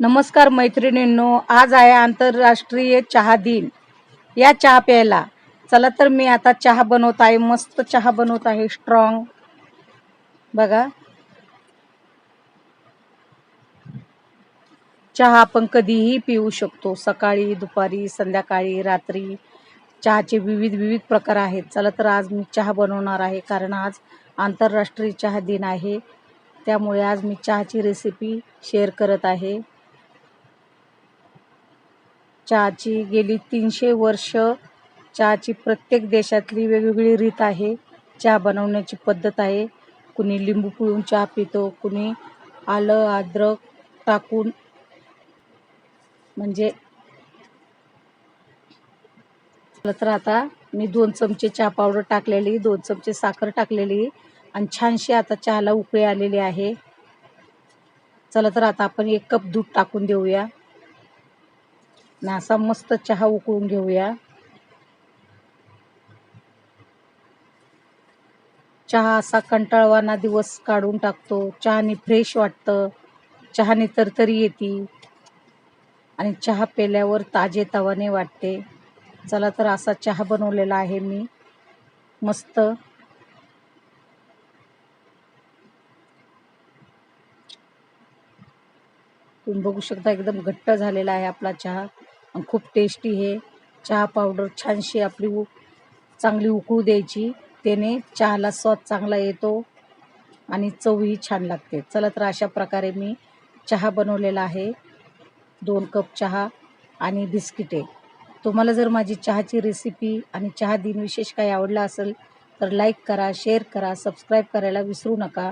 नमस्कार मैत्रिणींनो आज आहे आंतरराष्ट्रीय चहा दिन. या चहा प्यायला. चला तर मी आता चहा बनवत आहे मस्त चहा बनवत आहे स्ट्रॉंग बघा. चहा आपण कधीही पिऊ शकतो सकाळी दुपारी संध्याकाळी रात्री. चहाचे विविध विविध प्रकार आहेत. चला तर आज मी चहा बनवणार आहे कारण आज आंतरराष्ट्रीय चहा दिन आहे. त्यामुळे आज मी चहाची रेसिपी शेअर करत आहे. चहाची गेली तीनशे वर्ष चहाची प्रत्येक देशातली वेगवेगळी रीत आहे. चहा बनवण्याची पद्धत आहे. कुणी लिंबू पिळून चहा पितो कुणी आलं अद्रक टाकून. म्हणजे तर आता मी दोन चमचे चहा पावडर टाकलेली दोन चमचे साखर टाकलेली आणि छानशी आता चहाला उकळी आलेली आहे. चला तर आता आपण एक कप दूध टाकून देऊया. असा मस्त चहा उकळून घेऊया. चहा असा कंटाळवाना दिवस काढून टाकतो. चहाने फ्रेश वाटतं. चहाने तरतरी येते. आणि चहा पेल्यावर ताजे तवाने वाटते. चला तर असा चहा बनवलेला आहे मी. मस्त. तुम्ही बघू शकता एकदम घट्ट झालेला आहे आपला चहा. खूप टेस्टी हे चहा पावडर छानशी आपली उ चांगली उकळू द्यायची. त्याने चहाला स्वाद चांगला येतो आणि चवही छान लागते. चला तर अशा प्रकारे मी चहा बनवलेला आहे. दोन कप चहा आणि बिस्किटे. तुम्हाला जर माझी चहाची रेसिपी आणि चहा दिन विशेष काही आवडला असेल तर लाईक करा शेअर करा सबस्क्राईब करायला विसरू नका.